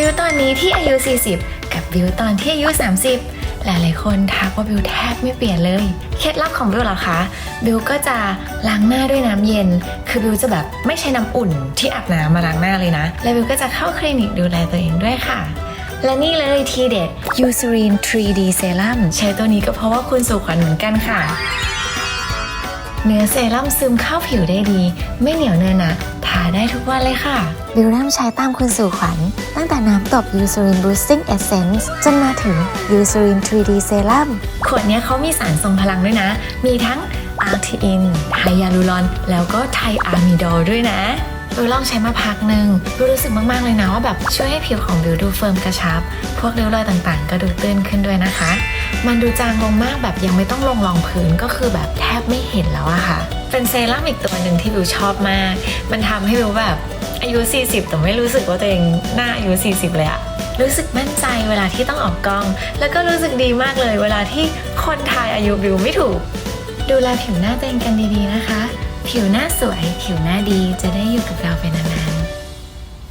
บิวตอนนี้ที่อายุ 40 กับบิวตอนที่อายุ 30 หลายๆคนทักว่าบิวแทบไม่เปลี่ยนเลย เคล็ดลับของบิวเหรอคะบิวก็จะล้างหน้าด้วยน้ำเย็น คือบิวจะแบบไม่ใช้น้ำอุ่นที่อาบน้ำมาล้างหน้าเลยนะ และบิวก็จะเข้าคลินิกดูแลตัวเองด้วยค่ะและนี่เลยทีเด็ด Eucerin 3D Serum ใช้ตัวนี้ก็เพราะว่าคุณสู่ขวัญเหมือนกันค่ะ เนื้อเซรั่มซึมเข้าผิวได้ดี ไม่เหนียวเนินหนะทาได้ทุกวันเลยค่ะบิวเริ่มใช้ตามคุณสู่ขวัญ ตั้งแต่น้ำตบ Eucerin Boosting Essence จนมาถึง Eucerin 3D Serum ขวดเนี้ยเขามีสารทรงพลังด้วยนะ มีทั้งอาร์ทีอินไฮยาลูรอน แล้วก็ไทอาร์มิโดลด้วยนะบิวลองใช้มาพักหนึ่งบิวรู้สึกมาก ๆ เลยนะว่าแบบช่วยให้ผิวของบิวดูเฟิร์มกระชับ พวกริ้วรอยต่างๆ ก็ดูตื้นขึ้นด้วยนะคะ มันดูจางลงมากแบบยังไม่ต้องลงรองพื้นก็คือแบบแทบไม่เห็นแล้วอะค่ะ เป็นเซรั่มอีกตัวหนึ่งที่บิวชอบมาก มันทำให้บิวแบบอายุ 40 แต่ไม่รู้สึกว่าตัวเองหน้าอายุ 40 เลยอะรู้สึกมั่นใจเวลาที่ต้องออกกล้อง แล้วก็รู้สึกดีมากเลย เวลาที่คนทายอายุบิวไม่ถูก ดูแลผิวหน้าตัวเองกันดีๆนะคะ ผิวหน้าสวย ผิวหน้าดีจะได้อยู่กับเราไปนานๆ